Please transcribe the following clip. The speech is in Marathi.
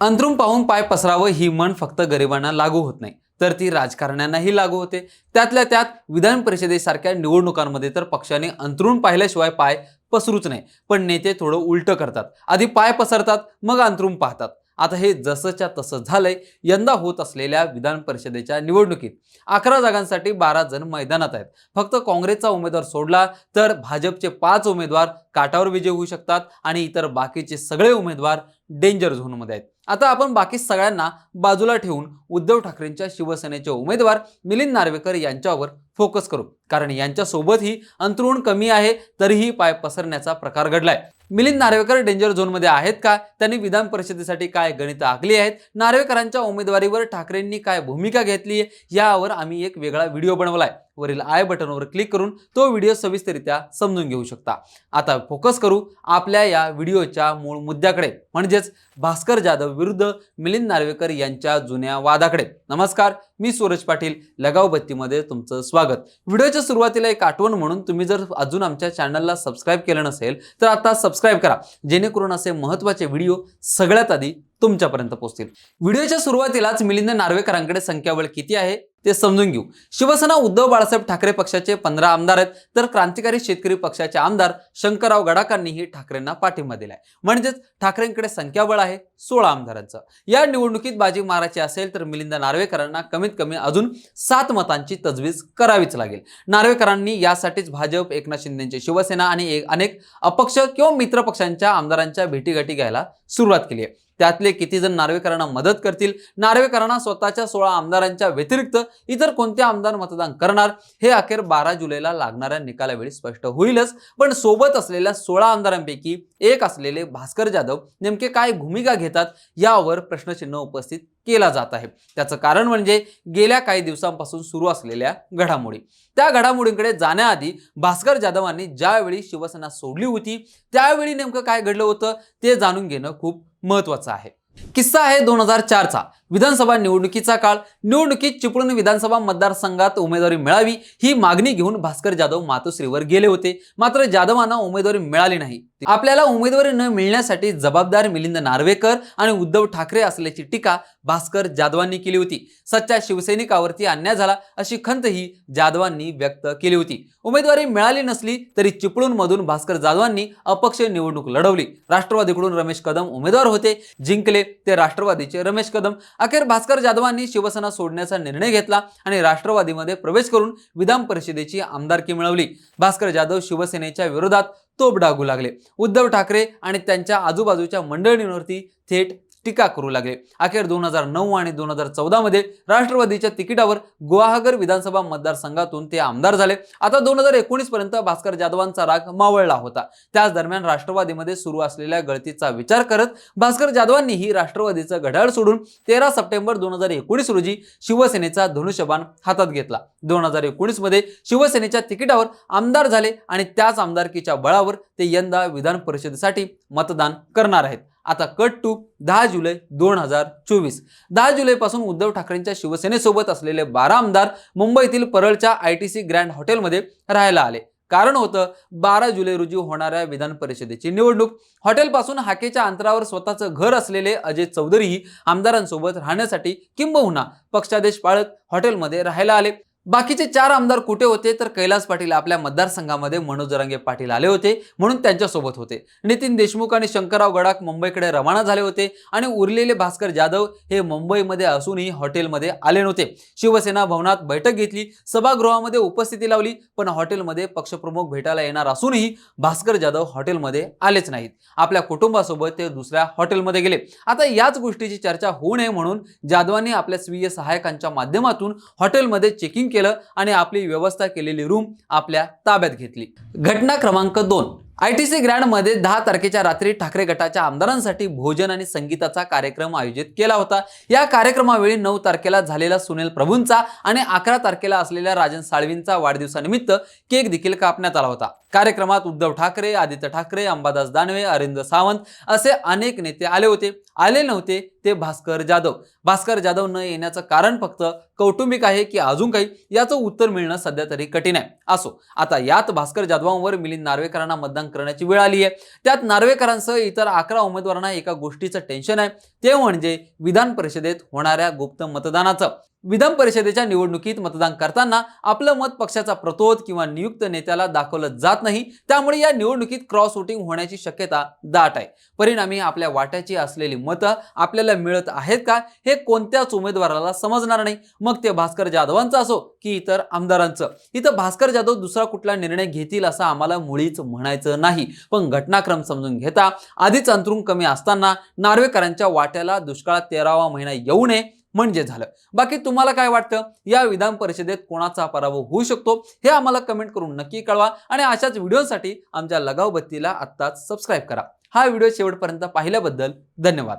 अंतरुम पाहून पाय पसरावं ही म्हण फक्त गरिबांना लागू होत नाही. तर ती राजकारण्यांनाही लागू होते. त्यातल्या त्यात विधान परिषदेसारख्या निवडणुकांमध्ये तर पक्षाने अंतरुण पाहिल्याशिवाय पाय पसरूच नाही. पण नेते थोडं उलटं करतात. आधी पाय पसरतात मग अंतरुण पाहतात. आता हे जसंच्या तसं झालंय यंदा होत असलेल्या विधान परिषदेच्या निवडणुकीत. अकरा जागांसाठी बारा जण मैदानात आहेत. फक्त काँग्रेसचा उमेदवार सोडला तर भाजपचे पाच उमेदवार काटावर विजय होऊ शकतात आणि इतर बाकीचे सगळे उमेदवार डेंजर झोनमध्ये आहेत. आता आपण बाकी सगळ्यांना बाजूला ठेवून उद्धव ठाकरेंच्या शिवसेनेचे उमेदवार मिलिंद नार्वेकर यांच्यावर फोकस करू. कारण यांच्यासोबतही अंतरुण कमी आहे तरीही पाय पसरण्याचा प्रकार घडलाय. मिलिंद नार्वेकर डेंजर झोनमध्ये आहेत का? त्यांनी विधान परिषदेसाठी काय गणित आखली आहेत? नार्वेकरांच्या उमेदवारीवर ठाकरेंनी काय भूमिका घेतली आहे यावर आम्ही एक वेगळा व्हिडिओ बनवलाय. वरील आय बटनवर क्लिक करून तो व्हिडिओ सविस्तरित्या समजून घेऊ शकता. आता फोकस करू आपल्या या व्हिडिओच्या मूळ मुद्द्याकडे. म्हणजेच भास्कर जाधव विरुद्ध मिलिंद नार्वेकर यांच्या जुन्या वादाकडे. नमस्कार मी सूरज पाटील लगाव बत्तीमध्ये तुमचं स्वागत. व्हिडिओच्या सुरुवातीला एक आठवण म्हणून तुम्ही जर अजून आमच्या चॅनलला सबस्क्राईब केलं नसेल तर आता सबस्क्राईब करा. जेणेकरून असे महत्त्वाचे व्हिडिओ सगळ्यात आधी तुमच्यापर्यंत पोहोचतील. व्हिडिओच्या सुरुवातीलाच मिलिंद नार्वेकरांकडे संख्याबळ किती आहे? ते समजून घेऊ. शिवसेना उद्धव बाळासाहेब ठाकरे पक्षाचे पंधरा आमदार आहेत. तर क्रांतिकारी शेतकरी पक्षाचे आमदार शंकरराव गडाकांनीही ठाकरेंना पाठिंबा दिलाय. म्हणजेच ठाकरेंकडे संख्याबळ आहे सोळा आमदारांचं. या निवडणुकीत बाजी मारायची असेल तर मिलिंद नार्वेकरांना कमीत कमी अजून सात मतांची तजवीज करावीच लागेल. नार्वेकरांनी यासाठीच भाजप एकनाथ शिंदेची शिवसेना आणि एक अनेक अपक्ष किंवा मित्र पक्षांच्या आमदारांच्या भेटीगाठी घ्यायला सुरुवात केली आहे. त्यातले किती जण नार्वेकरांना मदत करतील? नार्वेकरांना स्वतःच्या सोळा आमदारांच्या व्यतिरिक्त इतर कोणते आमदार मतदान करणार? हे अखेर बारा जुलैला लागणाऱ्या निकालावेळी स्पष्ट होईलच. पण सोबत असलेल्या सोळा आमदारांपैकी एक असलेले भास्कर जाधव नेमके काय भूमिका घेतात यावर प्रश्नचिन्ह उपस्थित केला जात आहे. त्याचं कारण म्हणजे गेल्या काही दिवसांपासून सुरू असलेल्या घडामोडी. त्या घडामोडींकडे जाण्याआधी भास्कर जाधवांनी ज्यावेळी शिवसेना सोडली होती त्यावेळी नेमकं काय घडलं होतं ते जाणून घेणं खूप महत्त्वाचं आहे. किस्सा आहे दोन हजार चारचा. विधानसभा निवडणुकीचा काळ. निवडणुकीत चिपळूण विधानसभा मतदारसंघात उमेदवारी मिळावी ही मागणी घेऊन भास्कर जाधव मातोश्रीवर गेले होते. मात्र जाधवांना उमेदवारी मिळाली नाही. आपल्याला उमेदवारी न मिळण्यासाठी जबाबदार मिलिंद नार्वेकर आणि उद्धव ठाकरे असल्याची टीका भास्कर जाधवांनी केली होती. सच्च्या शिवसैनिकावरती अन्याय झाला अशी खंतही जाधवांनी व्यक्त केली होती. उमेदवारी मिळाली नसली तरी चिपळूणमधून भास्कर जाधवांनी अपक्ष निवडणूक लढवली. राष्ट्रवादीकडून रमेश कदम उमेदवार होते. जिंकले ते राष्ट्रवादीचे रमेश कदम. अखेर भास्कर जाधवांनी शिवसेना सोडण्याचा निर्णय घेतला आणि राष्ट्रवादीमध्ये प्रवेश करून विधान परिषदेची आमदारकी मिळवली. भास्कर जाधव शिवसेनेच्या विरोधात तोप डागू लागले. उद्धव ठाकरे आणि त्यांच्या आजूबाजूच्या मंडळींवरती थेट टीका करू लागले. अखेर दोन हजार नऊ आणि दोन हजार चौदा मध्ये राष्ट्रवादीच्या तिकिटावर गुवाहागर विधानसभा मतदारसंघातून ते आमदार झाले. आता दोन हजार एकोणीस पर्यंत भास्कर जाधवांचा राग मावळला होता. त्याच दरम्यान राष्ट्रवादीमध्ये सुरू असलेल्या गळतीचा विचार करत भास्कर जाधवांनीही राष्ट्रवादीचं घड्याळ सोडून तेरा सप्टेंबर दोन हजार एकोणीस रोजी शिवसेनेचा धनुष्यबाण हातात घेतला. दोन हजार एकोणीसमध्ये शिवसेनेच्या तिकिटावर आमदार झाले आणि त्याच आमदारकीच्या बळावर ते यंदा विधान परिषदेसाठी मतदान करणार आहेत. आता कट टू दहा जुलै दोन हजार चोवीस. दहा जुलैपासून उद्धव ठाकरेंच्या शिवसेनेसोबत असलेले बारा आमदार मुंबईतील परळच्या आय टी सी ग्रँड हॉटेलमध्ये राहायला आले. कारण होतं बारा जुलै रोजी होणाऱ्या विधान परिषदेची निवडणूक. हॉटेलपासून हाकेच्या अंतरावर स्वतःचं घर असलेले अजय चौधरीही आमदारांसोबत राहण्यासाठी किंबहुना पक्षादेश पाळत हॉटेलमध्ये राहायला आले. बाकीचे चार आमदार कुठे होते? तर कैलास पाटील आपल्या मतदारसंघामध्ये मनोज जरांगे पाटील आले होते म्हणून त्यांच्यासोबत होते. नितीन देशमुख आणि शंकरराव गडाख मुंबईकडे रवाना झाले होते आणि उरलेले भास्कर जाधव हे मुंबईमध्ये असूनही हॉटेलमध्ये आले नव्हते. शिवसेना भवनात बैठक घेतली सभागृहामध्ये उपस्थिती लावली पण हॉटेलमध्ये पक्षप्रमुख भेटायला येणार असूनही भास्कर जाधव हॉटेलमध्ये आलेच नाहीत. आपल्या कुटुंबासोबत ते दुसऱ्या हॉटेलमध्ये गेले. आता याच गोष्टीची चर्चा होऊ नये म्हणून जाधवांनी आपल्या स्वीय सहायकांच्या माध्यमातून हॉटेलमध्ये चेकिंग केलं आणि आपली व्यवस्था केलेली रूम आपल्या ताब्यात घेतली. घटना क्रमांक दोन. आय टी सी ग्रँडमध्ये दहा तारखेच्या रात्री ठाकरे गटाच्या आमदारांसाठी भोजन आणि संगीताचा कार्यक्रम आयोजित केला होता. या कार्यक्रमावेळी नऊ तारखेला झालेला सुनील प्रभूंचा आणि अकरा तारखेला असलेल्या राजन साळवींचा वाढदिवसानिमित्त केक देखील कापण्यात आला होता. कार्यक्रमात उद्धव ठाकरे आदित्य ठाकरे अंबादास दानवे अरिंद सावंत असे अनेक नेते आले होते. आले नव्हते ते भास्कर जाधव. भास्कर जाधव न येण्याचं कारण फक्त कौटुंबिक आहे की अजून काही? याचं उत्तर मिळणं सध्या तरी कठीण आहे. असो आता यात भास्कर जाधवांवर मिलिंद नार्वेकरांना मतदान करण्याची वेळ आली आहे. त्यात नार्वेकरांसह इतर अकरा उमेदवारांना एका गोष्टीचं टेन्शन आहे. ते म्हणजे विधान परिषदेत होणाऱ्या गुप्त मतदानाचं. विधान परिषदेच्या निवडणुकीत मतदान करताना आपलं मत पक्षाचा प्रतोद किंवा नियुक्त नेत्याला दाखवलं जात नाही. त्यामुळे या निवडणुकीत क्रॉस वोटिंग होण्याची शक्यता दाट आहे. परिणामी आपल्या वाट्याची असलेली मतं आपल्याला मिळत आहेत का हे कोणत्याच उमेदवाराला समजणार नाही. मग ते भास्कर जाधवांचं असो की इतर आमदारांचं. इथं भास्कर जाधव दुसरा कुठला निर्णय घेतील असं आम्हाला मुळीच म्हणायचं नाही. पण घटनाक्रम समजून घेता आधीच अंतरुण कमी असताना नार्वेकरांच्या वाट्याला दुष्काळात तेरावा महिना येऊ नये म्हणजे झालं. बाकी तुम्हाला काय वाटतं? या विधान परिषदेत कोणाचा पराभव होऊ शकतो? हे आम्हाला कमेंट करून नक्की कळवा आणि अशाच व्हिडिओसाठी आमच्या लगाव बत्तीला आत्ताच सबस्क्राईब करा. हा व्हिडिओ शेवटपर्यंत पाहिल्याबद्दल धन्यवाद.